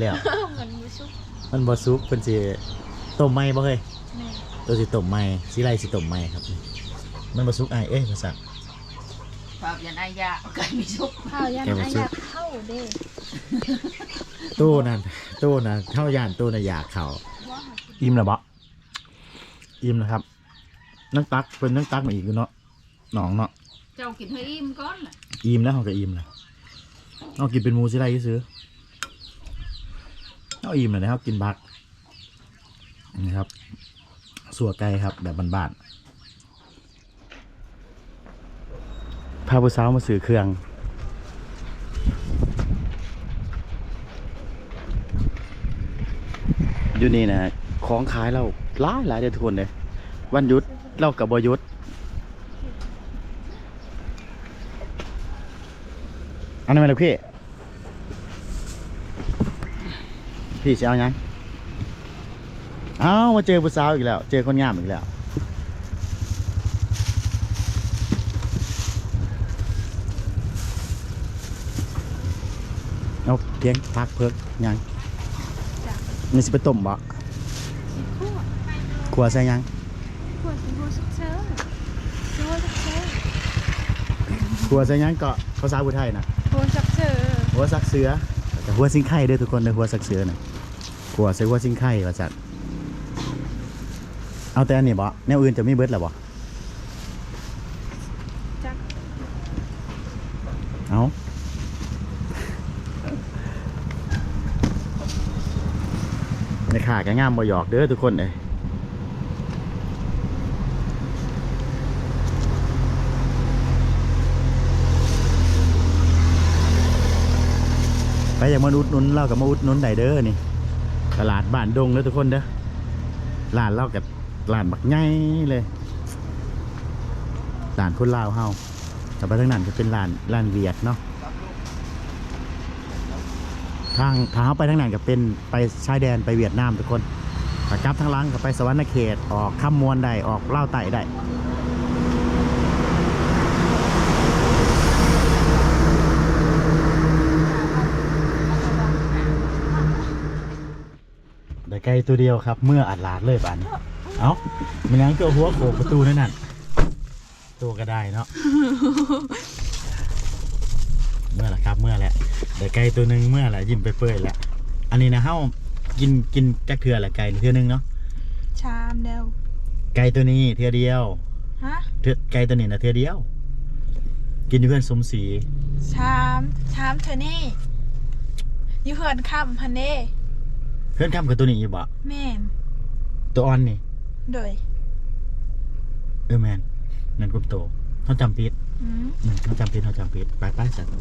แล้วเหมือนมูชุบมันบ่ซุปเพิ่นสิต้มไหม้บ่เฮ้ยแม่ตัวสิต้มไหม้สิไล่สิต้มไหม้ครับ มันบ่ซุกอ้ายเอ้ยภาษา ภาพยันอายะกันมีชุบข้าวยันแกบ่อาชุบยากเข้าเด้ตู้นั่นตู้นั่นเท่าย่านตู้น่ะอยากเข้าว่าหาอิ่มแล้วบ่อิ่มแล้วครับ นั่งตักเพิ่นนั่งตักมาอีกอยู่เนาะหนองเนาะเจ้ากินให้อิ่มก่อนน่ะอิ่มแล้วเฮาก็อิ่มแล้วเอากินเป็นหมูสิไล่ซื้อ เอาอิ่มแล้วนะครับกินบักนี่ครับสัวไก่ครับ แบบบ้านๆพาผู้สาวมาซื้อเครื่องอยู่นี่นะของขายเราหลายหลายเดือนทุกคนเลยวันยุดเรากับบหยุดอันนั้นไหมลูกพี่ พี่จะเอายังเอามาเจอผู้สาวอีกแล้ว เจอคนงามอีกแล้ว เอาเพียงพักเพิกยังจ้ะนี่สิไปต้มบ่สิคั่วขัวใส่ยังคั่วสิคั่วสุกเชอร์คั่วสุกเชอร์ขัวใส่ยังก็ภาษาผู้ไทยนะคั่วสุกเชอร์หัวสักเสือแต่หัวสิงไข่เด้อทุกคนเด้อหัวสักเสือน่ะ ขัวใส่หัวสิงไข่ว่าจัดเอาแต่อันนี้บ่แนวอื่นจะไม่เบิดแล้วบ่จักเอาในขาแกงามบ่หยอกเด้อทุกคนเอ้ยไปอยากมาอุดหนุนเรากับมาอุดหนุนไดเด้อนี่ ตลาดบ้านดงเด้อทุกคนเด้อร้านเรากับร้านบักใหญ่เลยร้านคนลาวเฮาแต่ไปทางนั้นจะเป็นร้านร้านเวียดเนาะทางทางเขาไปทางนั้นก็เป็นไปชายแดนไปเวียดนามทุกคนกลับทางหลังก็ไปสวรรณเขตออกข้ามมวนได้ออกเล่าไต่ได้ ได้ไก่ตัวเดียวครับ เมื่ออัดลาดเลยบานนี้เอ้ามันยังก็หัวโขกประตูนั่นน่ะตัวก็ได้เนาะเมื่อละครับเมื่อแหละได้ไก่ตัวหนึ่งเมื่อแหละยิ้มไปเปื่อยๆแหละอันนี้นะเฮ้ากินกินจักเทือละไก่เทือหนึงเนาะชามเดียวไก่ตัวนี้เทือเดียวฮะเทือไก่ตัวนี้นะเทือเดียว กินอยู่เพื่อนสมศรีชามชามเธอนี่อยู่เหือนค่ำพันเด้ เพื่อนข้ามกับตัวนี้อยู่บ่แม่นตัวอ่อนนี่ โดยเออแมนนั่นกุมโตเขาจำปิดอืม อืมเขาจำปิดเขาจำปิดไปไปสัตว์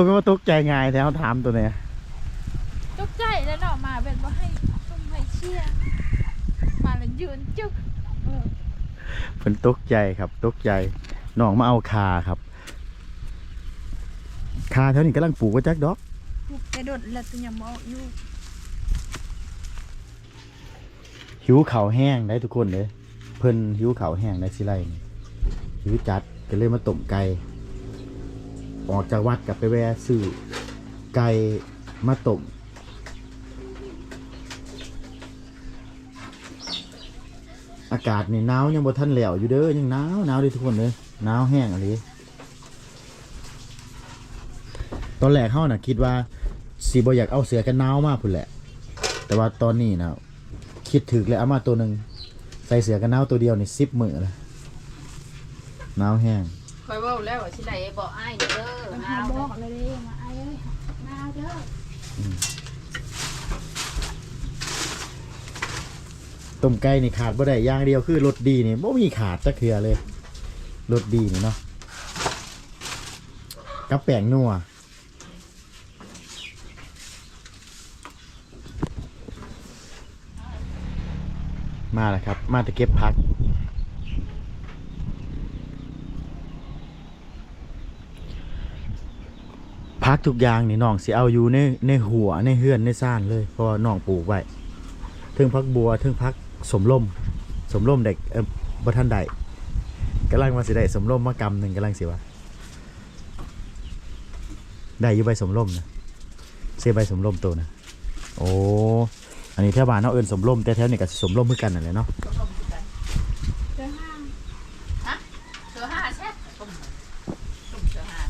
ตัวก็ว่าตกใจง่ายแต่เขาถามตัวเนี้ยตกใจแล้วเนาะมาแบบว่าให้ซุ่มให้เชียร์มาแล้วยืนจึกเพิ่นตกใจครับตกใจน้องมาเอาคาครับคาเท่านี้กำลังปลูกก็จักดอกปลุกกระโดดแล้วตัวยังมออกอยู่หิวเข่าแห้งได้ทุกคนเลยเพิ่นหิวเข่าแห้งได้สิไรน์หิวจัดก็เลยมาต้มไก่ ออกจากวัดกับไปแวะซื้อไก่มาต้มอากาศนี่หนาวยังบ่ทันแล้วอยู่เด้อยังหนาวหนาวเลยทุกคนเลยหนาวแห้งอะไรตอนแรกเขาน่ะคิดว่าสีบอยากเอาเสือกันหนาวมากพุ่นแหละ แต่ว่าตอนนี้นะคิดถึกเลยเอามาตัวหนึ่งใส่เสือกันหนาวตัวเดียวนี่สิบมือเลยหนาวแห้ง คอยเว่าแล้วว่าสิได้บ่อ้ายเด้อมาหหาบอกเลยเด้มาไอ้เอ้ยมาเด้อต้มไก่นี่ขาดบ่ได้อย่างเดียวคือรสดีนี่บ่มีขาดจักเทื่อเลยรสดีนี่เนาะกับแป้งนัวมาแล้วครับ มาจะเก็บผัก พักทุกอย่างนี่น้องสิเอาอยู่ในในหัวในเฮือนในซ่านเลยเพราะว่าน้องปลูกไว้เทิงพักบัวเทิงพักสมล่มสมล่มเด็กเออบ่ทันได้กำลังมาสิได้สมล่มมากำหนึ่งกำลังสิว่าได้อยู่ใบสมล่มนะเสียใบสมล่มตัวนะโอ้อันนี้แถวบ้านเนาะเอิ้นสมล่มแต่แถวนี้ก็สิสมล่มคือกันนั่นแหละเนาะ เจอห้าง เสือห้าแซ่บต้มต้มเสือห้า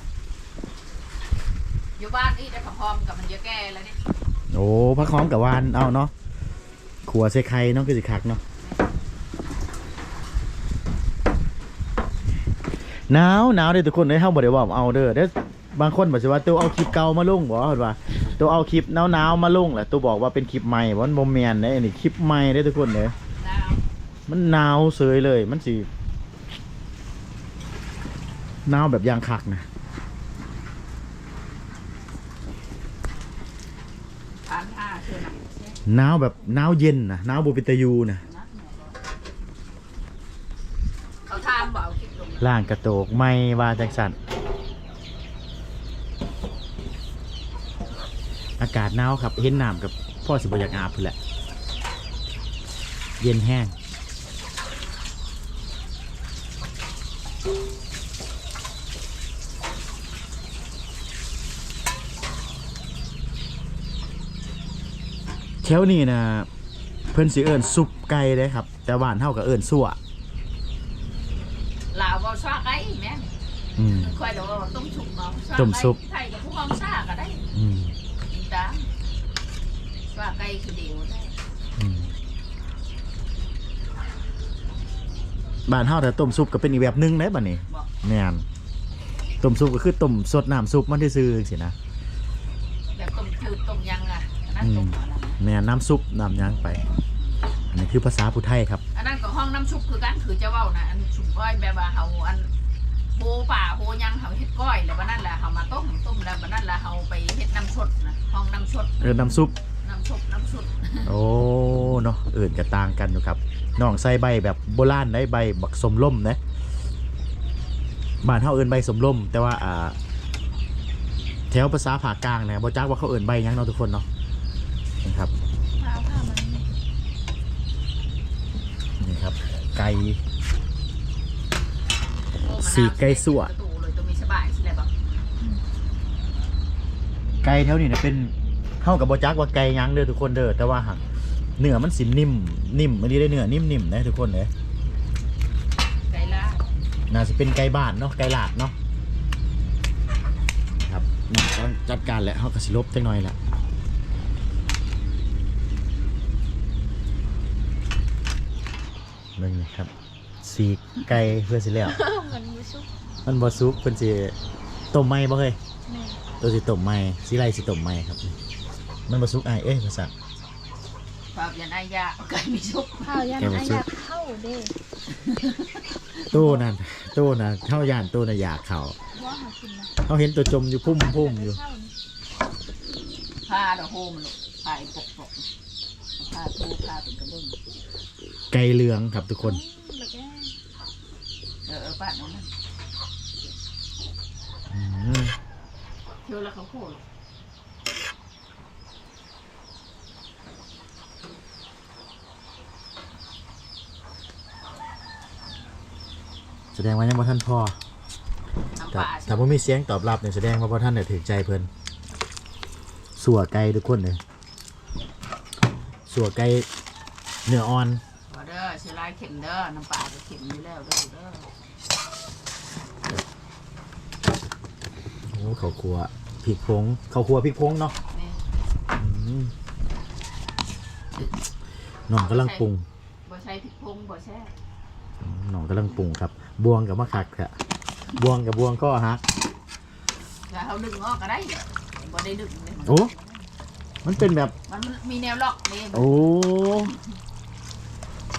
อยู่บ้านนี่ได้ผักหอมกับมันเยอะแก่แล้วนี่ โอ้พัก หอมกับวานเอาเนาะขัวใส่ไข่เนาะคือสิคักเนาะหนาวหนาวเด้อทุกคนเด้อเฮาบ่ได้ว่าเอาเด้อเด้อบางคนบอกว่าตัวเอาคลิปเก่ามาลงบ่เห็นว่าตัวเอาคลิปหนาวๆมาลงแหละตัวบอกว่าเป็นคลิปใหม่วันบ่แม่นเด้อันนี้คลิปใหม่เด้ทุกคนเด้มันหนาวเสยเลยมันสิหนาวแบบยางคักนะำทานห้าเชื่อหนังเชื่อ หนาวแบบหนาวเย็นนะหนาวบ่เป็นตะยูนะนะเขาทามบ่เอาคลิปลงล่างกระโตกไม่ว่าจังสั่นอากาศหนาวครับเห็นน้ำกับพ่อสิบอยากอาบพุ่นแหละ เย็นแห้ง ถวนี้นะเพิ่นสิเอิ้นซุปไก่ได้ครับ แต่บ้านเฮาก็เอิ้นสั่วลาวเอาซาไก่แม่นอืมค่อยเดี๋ยวว่าต้มสุกเนาะซาต้มซุป ไก่ไทยกับผู้กองซาก็ได้อืมตามซาไก่คือเดียวได้อืมบ้านเฮาแต่ต้มซุปก็เป็นอีกแบบหนึงได้บัดนี้บอกแม่นต้มซุปก็คือต้มสดน้ำซุปมันซื่อๆสินะ แบบต้มจืดต้มยังอะอันนั้นอืม ต้มอะไร แม่นน้ำซุปน้ำหยางไป อันนี้คือภาษาผู้ไทยครับอันนั้นก็ห้องน้ำชุบคือกันคือเจ้าเว้านะอันชุบก้อยแบบว่าเฮาอันโหป่าโหยังเฮาเฮ็ดก้อยแล้วบัดนั้นแหละเฮามาต้มต้มแล้วบัดนั้นแหละเฮาไปเฮ็ดน้ำชดนะห้องน้ำชดเออน้ำซุป น้ำชดน้ำชดโอ้เนาะอื่นก็ต่างกันอยู่ครับน้องใส่ใบแบบโบราณได้ใบบักสมล่มนะบ้านเฮาเอิ้นใบสมล่ม แต่ว่าอ่าแถวภาษาภาคกลางนะบ่จักว่าเขาเอิ้นใบหยังเนาะทุกคนเนาะ นะครับมาเอาผ้ามานี่ครับ ไก่สีไก่สั่วประตูเลยตัวมีสบายสิแหละบ่ไก่แถวนี้นะเป็นเท่ากับบจักว่าไก่ยังเด้อทุกคนเด้อแต่ว่าหักเนื้อมันสินิ่มนิ่มอันนี้ได้เนื้อนิ่มๆนะทุกคนเลยไก่ลาดน่าจะเป็นไก่บ้านเนาะไก่ลาดเนาะครับนี่ต้องจัดการแหละเขาก็สิลบจังหน่อยละ นึงนะครับ สีกไก่เพื่อสิแล้ว เหมือนมือชุบมันบ่ซุปเพิ่นสิต้มไหมบ่เฮ้ยแม่ตัวสิต้มไหมสิไรสิต้มไหมครับ มันบ่ซุกอายเอ้ยภาษา ฝากยันอายะไก่มีชุบข้าวยันแกมาอาชุบยากเข้าเด้ตู้นั่นตู้นั่นเท่าย่านตู้น่ะอยากเขาว่าหากินนะเขาเห็นตัวจมอยู่พุ่มพุ่มอยู่ เข้านี่ผ้าดอกโฮมลูกผ้าปกปกผ้าทูผ้าเป็นกระเบื้อง ไก่เหลืองครับทุกคนอืมแล้วแกเออเออป้าน้องนั่นอืมเที่ยวแล้วเขาโคตรแสดงว่ายังบ่ท่านพอน้ำแต่ปลาถ้าบ่มีเสียงตอบรับเนี่ยแสดงว่าบ่ท่านเนี่ยถึงใจเพิ่นสัวไก่ทุกคนเลยสัวไก่เนื้ออ่อนบ่ เด้อเชื้อราเข็มเด้อ น้ำปลาจะเข็มอยู่แล้วเด้อเด้อโอ้ข้าวคั่วพริกผงข้าวคั่วพริกผงเนาะนี่อืมน้องกำลังปรุงบ่ใช่พริกพงบ่แช่น้องกำลังปรุงครับ บวงกับมะขักอะบวงกับบวงก็ฮัก แล้วเขาดึงออกก็ได้บ่ได้ดึงเลยโอ้ มันเป็นแบบมันมีแนวล็อกนี่โอ้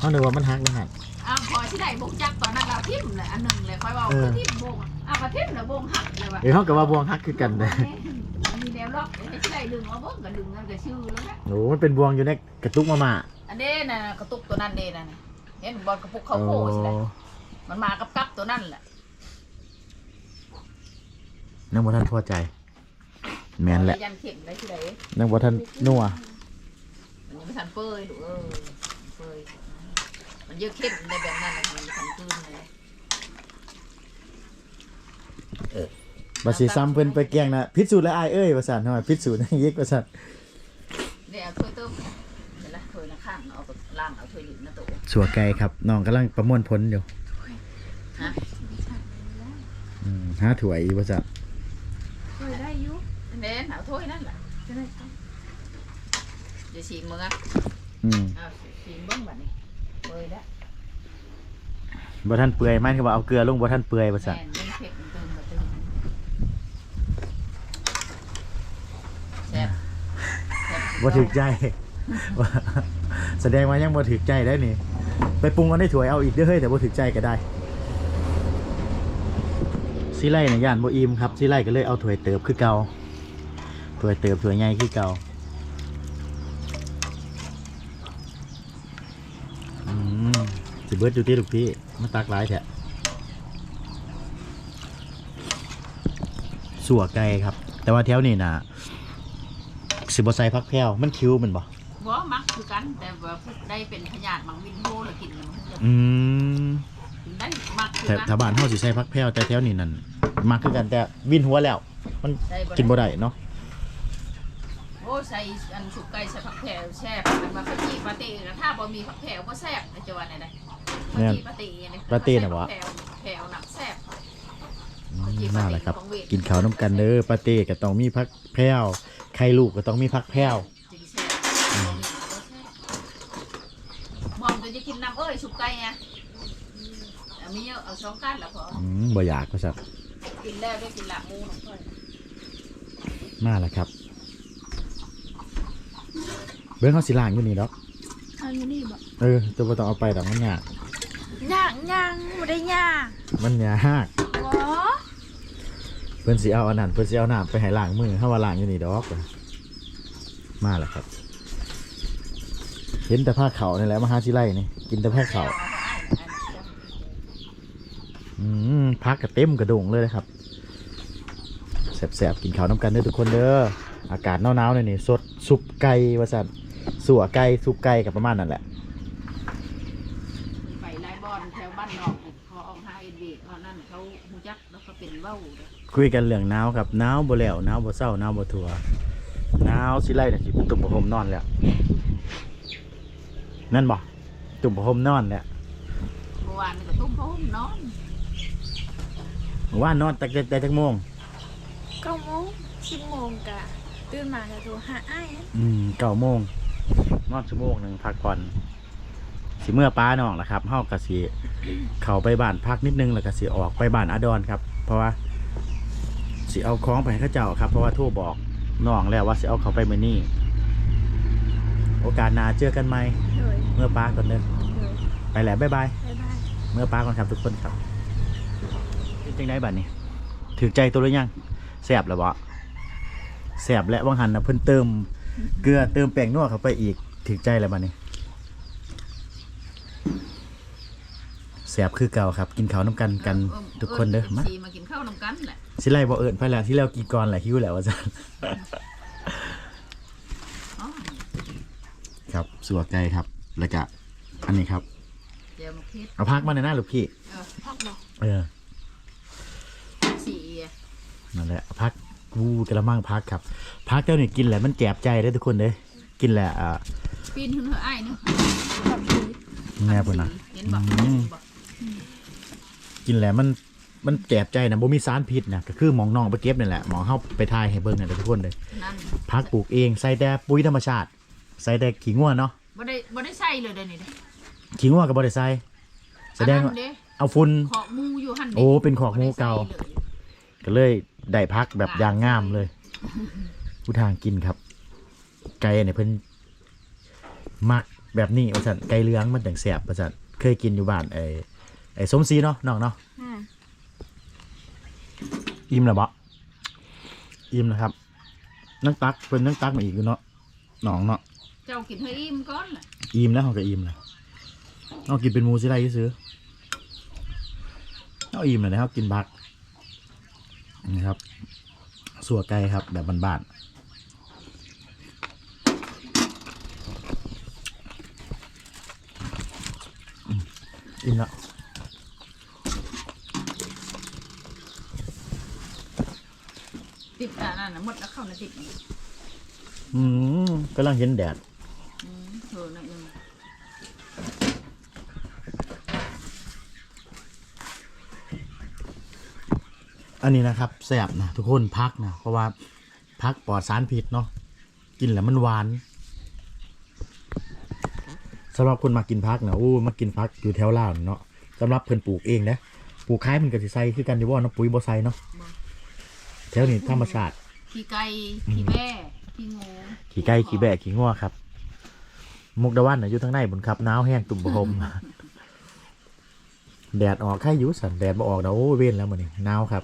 เขาเรียกว่ามันฮักนะฮะอ้าวพอที่ไหนบงจักตอนนั้นเราทิ่มเลยอันหนึ่งเลยค่อยบอกเออคือทิ่มบงอ้าวก็ทิ่มแล้วบงหักเลยว่ะเดี๋ยวเขากับว่าบวงฮักคือกันเลยมีแนวล็อกให้ที่ไหนดึงเอาเบิ่งก็ดึงนั่นก็ชื่อแล้วนะโอ้มันเป็นบวงอยู่ในกระตุกมาม่าอันนี้น่ะกระตุกตัวนั้นเด้น่ะเห็นบอลกระปุกเขาโผล่ใช่ไหมมันมากับกับตัวนั่นแหละนักบอท่านพอใจ แมนแหละยันเข็มได้ที่ไหนนักบอท่านนัวมันยังไม่ทันเปื่อยหรือเออเปื่อย มันเยอะเข้มในแบบนั้นนะมันไม่ทันคืนเลยบาสีซ้ำเพิ่นไปแกล้งนะพิษสูจน์และอายเอ้ยประสานหน่อยพิษสูจน์ยิกประสานเนี่ยเอาถ้วยต้มเดี๋ยวละถ้วยละข้างเอาไปล่างเอาถ้วยหลินนะตัวสัวไก่ครับน้องกำลังประมวลผลอยู่ฮะอืมหาถั่วยอีประสานเคยได้อยุเน้นเอาถ้วยนั่นแหละจะได้ครับเดี๋ยวชิมมึงอะอืมเอาชิมเบิ้งแบบนี้เปื่อยแล้วบ่ท่านเปื่อยไม่คือว่าเอาเกลือลงบ่ท่านเปื่อยประสานแม่นเป็นเผ็ดมันเติมมาเติมแซ่บแซ่บบ่ถึกใจว่าแสดงว่ายังบ่ถึกใจได้นี่ ไปปรุงเอาได้ถั่วยเอาอีกเด้อเฮ้ยแต่บ่ถึกใจก็ได้สิไล่น่ะย่านบ่อิ่มครับสิไล่ก็เลยเอาถั่วยเติบคือเก่าถั่วยเติบถั่วยใหญ่คือเก่าอืมสิ เบิดอยู่ที่ลูกพี่มาตักหลายแท้สัวไก่ครับ แต่ว่าแถวนี้น่ะสิบ่ใส่ผักแพรวมันคิ้วแมันบ่บ่มักคือกันแต่ว่าพวกได้เป็นพยาธิมังวินโฮแล้วกินแล้วมันจะอืมได้มักคือแต่กันถ้าบ้านเฮาสิใช้ผักแพรวแต่แถวนี้นั่นมักคือกันแต่วินหัวแล้ว มันได้กินบ่ได้เนาะโอ้ใส่อันสุกไก่ใส่ผักแพรวแซ่บอันมาปาตีปาตีนะถ้าบ่มีผักแพรวบ่แซ่บนะจะว่าไหนได้ ปาตีปาตีเนี่ยปาเต้น่ะวะแพรวแพรวหนักแซ่บอืมน่าแหละครับ กินข้าวน้ำกันเด้อปาเต้ก็ต้องมีผักแพรวไข่ลูกก็ต้องมีผักแพรวจริงแซ่บบ่มีก็แซ่บมอมจะกินน้ำเอ้ยสุกไก่ไงเอามีเยอะเอาสองกันแล้วพออืมบ่อยากก็สับกินแล้วได้กินลาบหมูหน่อยค่อยมาแล้วครับ เบิ่งเฮาสิล้างอยู่นี่ดอก เอาอยู่นี่บ่เออตัวบ่ต้องเอาไปดอกมันยาก ย่างย่างบ่ได้ย่างมันยากบ่เพิ่นสิเอาอันนั้นเพิ่นสิเอาน้ำไปให้ล้างมือเฮาว่าล้างอยู่นี่ดอก มาแล้วครับ เห็นแต่ผ้าขาวนี่แหละมาหาสิไล่นี่กินแต่ผ้าขาวอืมพักกระเต็มกระโดงเลยนะครับแสบๆกินข้าวน้ำกันเด้อทุกคนเด้ออากาศหนาวๆเลยนี่สดซุปไก่ว่าสันสัวไก่ซุปไก่กับประมาณนั่นแหละ ไปไล่บอลแถวบ้านนอกเนี่ยเขาเอาห้าเอ็ดเบีเขานั่นเขาหูจักแล้ว เขาเป็นเว้าเลยคุยกันเรื่องหนาวครับหนาวบ่แล้วหนาวบ่เศร้าหนาวบ่ทัวหนาวสิไล่น่ะสิตุ่มผ้าห่มนอนแล้วนั่นบ่ตุ่มผ้าห่มนอนแล้วเมื่อวานนี่ก็ตุ้มพมนอนว่านอนแต่แต่จักโมงเก้าโมงสิบโมงกะตื่นมาก็โทรหาอ้ายนะอืมเก้าโมงนอนชั่วโมงหนึ่งพักผ่อนสิเมื่อป้าน้องล่ะครับเฮาก็สิเข้าไปบ้านพักนิดนึงแล้วก็สิออกไปบ้านอาดอนครับ เพราะว่าสิเอาของไปให้เขาเจ้าครับ เพราะว่าโทั่วบอกน้องแล้วว่าสิเอาเขาไปมื้อนี้โอกาสหน้าเจอกันใหม่เลยเมื่อป้าก่อนเด้อเลยไปแล้วบ๊ายบาย บ๊ายบายเมื่อป้าก่อนครับทุกคนครับเป็นจังไดบัดนี้ถือใจตัวหรือยังแซ่บแล้วบ่แซ่บและวังหันนะเพิ่นเติม เกลือเติมแป้งนัวเข้าไปอีกถึงใจแล้วบัดนี้ แซ่บคือเก่าครับ กินข้าวน้ำกันกันทุกคนเด้อมาซีมากินข้าวนำกันแหละสิไล่บ่เอิญไปแล้วที่เรากินก่อนแหละหิวแล้วว่าซั่นอ๋อครับสัวไก่ครับแล้วก็อันนี้ครับเดี๋ยวมาคิดเอาพักมาในอยหน้าลูกพี่เออพักบ่เออสีนั่นแหละพักกูกระมังพักครับพักเจ้านี่กินแหละมันแจบใจเด้อทุกคนเด้อกินแหละอ่าปีนขึ้นเถอะไอ้ายเนาะกับผีแม่เพิ่นน่ะเห็นบ่อืม กินแหละมันมันแจบใจนะบ่มีสารพิษนะก็คือหมองน้องไปเก็บนี่แหละหมองเฮาไปทายให้เบิ่งนั่นแหละทุกคนเลยนั่นพักปลูกเองใส่แต่ปุ๋ยธรรมชาติ ใส่แต่ขี้งัวเนาะบ่ได้บ่ได้ใส่เลยเดี๋ยวนี้เด้อขี้งัวก็บ่ได้ใส่ใส่แสดงว่าอันนั้นเด้เอาฝุ่น ขอกหมูอยู่หั่นด้โอ้เป็นขอกหมูเก่า บ่ได้ใส่ลย ก็เลยได้พักแบบอย่างงามเลย ผู้ทางกินครับ ไก่เนี่ยเพิ่นมักแบบนี้ว่าซั่นไก่เหลืองมันจังแซ่บว่าซั่นเคยกินอยู่บ้านไอ้ ไอ้สมศรีเนาะน้องเนาะอ่าอิ่มแล้วบ่อิ่มแล้วครับนั่งตักเพิ่นนั่งตักมาอีกอยู่เนาะน้องเนาะเจ้ากินให้อิ่มก่อนล่ะอิ่มแล้วเขาก็อิ่มแล้วเอากินเป็นหมูสิไรซื้อเอาอิ่มเลยนะครับกินบักนี่ครับสัวไก่ครับ แบบบ้านๆอืมอิ่มแล้ว ติดอั นนั้นน่ะหมดแล้วเข้าในติดนี่อืมกำลังเห็นแดดอืมเธอนั่นเองอันนี้นะครับแซ่บนะทุกคนพักนะเพราะว่าพักปลอดสารพิษเนาะกินแล้วมันหวานสำหรับคนมากินพักนะโอ้มากินพักอยู่แถวลาวนี่เนาะสำหรับเพิ่นปลูกเองนะปลูกคล้ายมันก็สิใส่คือกันอยู่ว่าเนาะปุ๋ยบ่ใส่เนาะแถวนี้ธรรมชาติ ขี้ไก่ขี้แบ่ขี้งูขี่ไก่ขี่แบะขี่งัวครับ มุกดาวันน่ะอยู่ทางในบนครับหนาวแห้งตุ่มบะฮมแดดออกแค่ยุสันแดดบ่ออกนะโอ้เว้นแล้วมื้อนี้หนาวครับ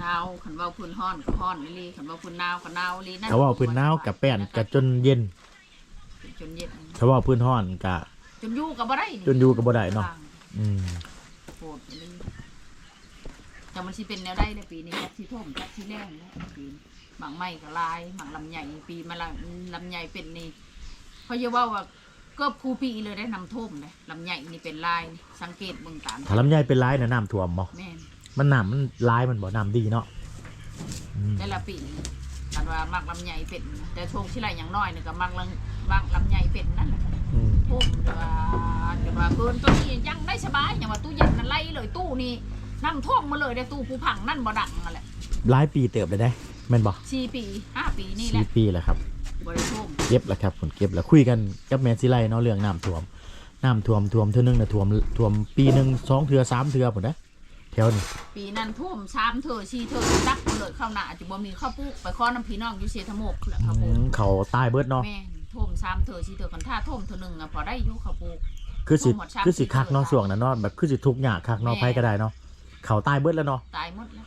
หนาวขันว่าพื้นห้อนก็ห้อนนี่ลีขันว่าพื้นหนาวก็หนาวลีนั่นเขาว่าพื้นหนาวกับแป้นกับจนเย็น จนเย็นเขาว่าพื้นห้อนกับจนอยู่กับบ่ได้จนอยู่กับบ่ได้เนาะอืมโหดอีหลี แต่มันสิเป็นแนวได้เลยปีนี้จักสิท่มจักสิแรงแล้วปีนี้หมางไม้ก็ลายหมางลำใหญ่ปีมาละลำใหญ่เป็นนี่เขาจะว่าว่าเกือบคูปีเลยได้นำท่มเลยลำใหญ่นี่เป็นลายนี่สังเกตเบิ่งตามถ้าลำไยเป็นร้ายนะน้ำท่วมบ่แม่น มันน้ำมันร้ายมันบ่น้ำดีเนาะอืมแต่ละปีกันว่ามักลำใหญ่เป็นแต่ช่วงที่ไรอย่างน้อยเนี่ยก็มักลำมักลำใหญ่เป็นนั่นแหละอืมท่มแต่ว่าแต่ว่าเกินตัวนี้ยังได้สบายอย่างว่าตู้เย็นนั่นไล่เลยตู้นี่ น้ำท่วมมาเลยได้ตู้ผู้พังนั่นบ่ดังนั่นแหละหลายปีเติบเลยได้แม่นบ่สี่ปีห้าปีนี่แหสี่ละปีแล้วครับบริท่วมเก็บแล้วครับผลเก็บแล้วคุยกันกับแม่สิไลเนาะเรื่องน้ำท่วมน้ำท่วมท่วมเท่านึงน่ะท่วมท่วมปีหนึงสองเทื่อสามเทื่อพุ่นนะแถวนี้ปีนั้นท่วมสามเธอสี่เธอดักหมดเลยเข้าหน้าจะบ่มีข้าวปลูกไปข้อน้ำพี่น้องอยู่เชยทโมกแหละข้าวปลูอืกมเขาตายเบิดเนาะแม่นท่วมสามเธอสี่เธอกันถ้าท่วมเธอหนึ่งอะพอได้อยู่ข้าวปลูกคือสิท่วมหมดสามคือสิคักเนาะสี่เทื่อช่วงนั้นเนาะแบบคือสิทุกข์ยากคักเนาะแม่ไผก็ได้เนาะ เขาตายเบิดแล้วเนาะตายหมดแล้ว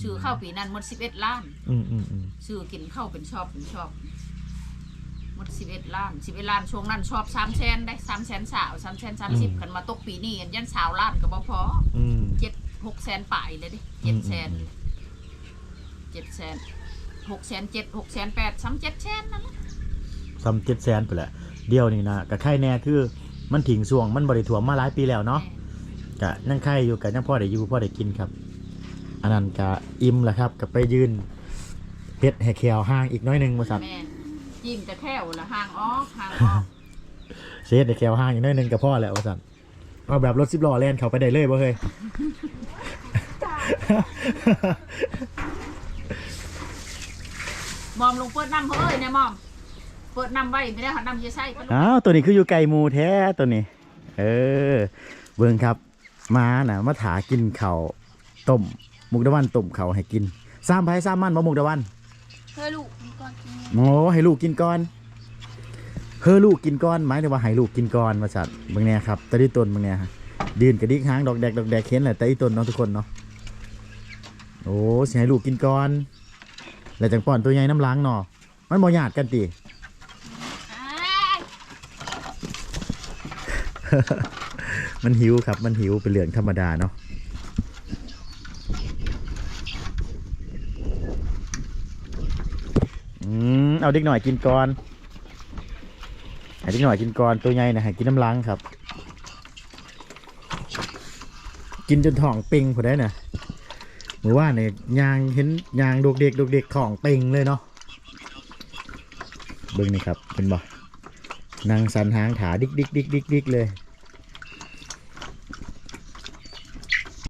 ซื้อข้าวปีนั้นหมดสิบเอ็ดล้านอืมอืมอืมซื้อกินข้าวเป็นชอบเป็นชอบหมดสิบเอ็ดล้านสิบเอ็ดล้านช่วงนั้นชอบสามแสนได้สามแสนสาวสามแสนสามสิบกันมาตกปีนี้กันยันสาวล้านก็บ่พออืมเจ็ดหกแสนป่ายเลยดิเจ็ดแสนเจ็ดแสนหกแสนเจ็ดหกแสนแปดสามเจ็ดแสนนั่นแหละซ้ำเจ็ดแสนไปแหละเดียวนี่นะก็ไข่แน่คือมันถิงช่วงมันบริถ่วมมาหลายปีแล้วเนาะ กะนั่งไข่อยู่กะยังพ่อได้อยู่พ่อได้กินครับ อันนั้นกะอิ่มแหละครับกับไปยืนเฮ็ดแห่แขวห้างอีกน้อยหนึงมาสัตว์แม่ยิ้มแต่แค่วละห่างออกห่างออกเฮ็ดแห่แขวห้างอีกน้อยหนึงกับพ่อแหละว่าสัตว์เอาแบบรถสิบล้อแล่นเขาไปได้เลยบ่เฮ้ยมอมลงเปิดน้ำเฮ้ยเนี่ยมอมเปิดน้ำไว้ไม่ได้หันน้ำจะใส่ก็ลงอ้าวตัวนี้คืออยู่ไก่หมูแท้ตัวนี้ เออ เบิ่งครับ มาน่ะมาถากินข้าวต้มมุกดาวันต้มข้าวให้กินซ้ำไผซ้ำมันบ่มุกดาวันเธอลูกมันก่อนกินโอ้ให้ลูกกินก่อนเฮ้อลูกกินก่อนหมายถึงว่าให้ลูกกินก่อนว่าสัตว์เบิ่งแน่ครับตะดิต้นเบิ่งแน่ฮะดินกระดิกหางดอกแดกดอกแดกเห็นแหละตะดิต้นเนาะทุกคนเนาะโอ้สิให้ลูกกินก่อนแล้วจังป้อนตัวใหญ่น้ำล้างเนาะมันบ่ญาติกันติ มันหิวครับ มันหิวเป็นเรืองธรรมดาเนาะอืมเอาเด็กหน่อยกินก่อนให้เด็กหน่อยกินก่อนตัวใหญ่นะให้กินน้ำล้างครับ กินจนท้องเป่งพอได้นะเมื่อว่าเนี่ยยางเห็นยางดกเด็กดกเด็กของเป่งเลยเนาะเบิ่งนี่ครับเป็นบ่นางสันหางขาดิกดิกดิกดิกดิกเลย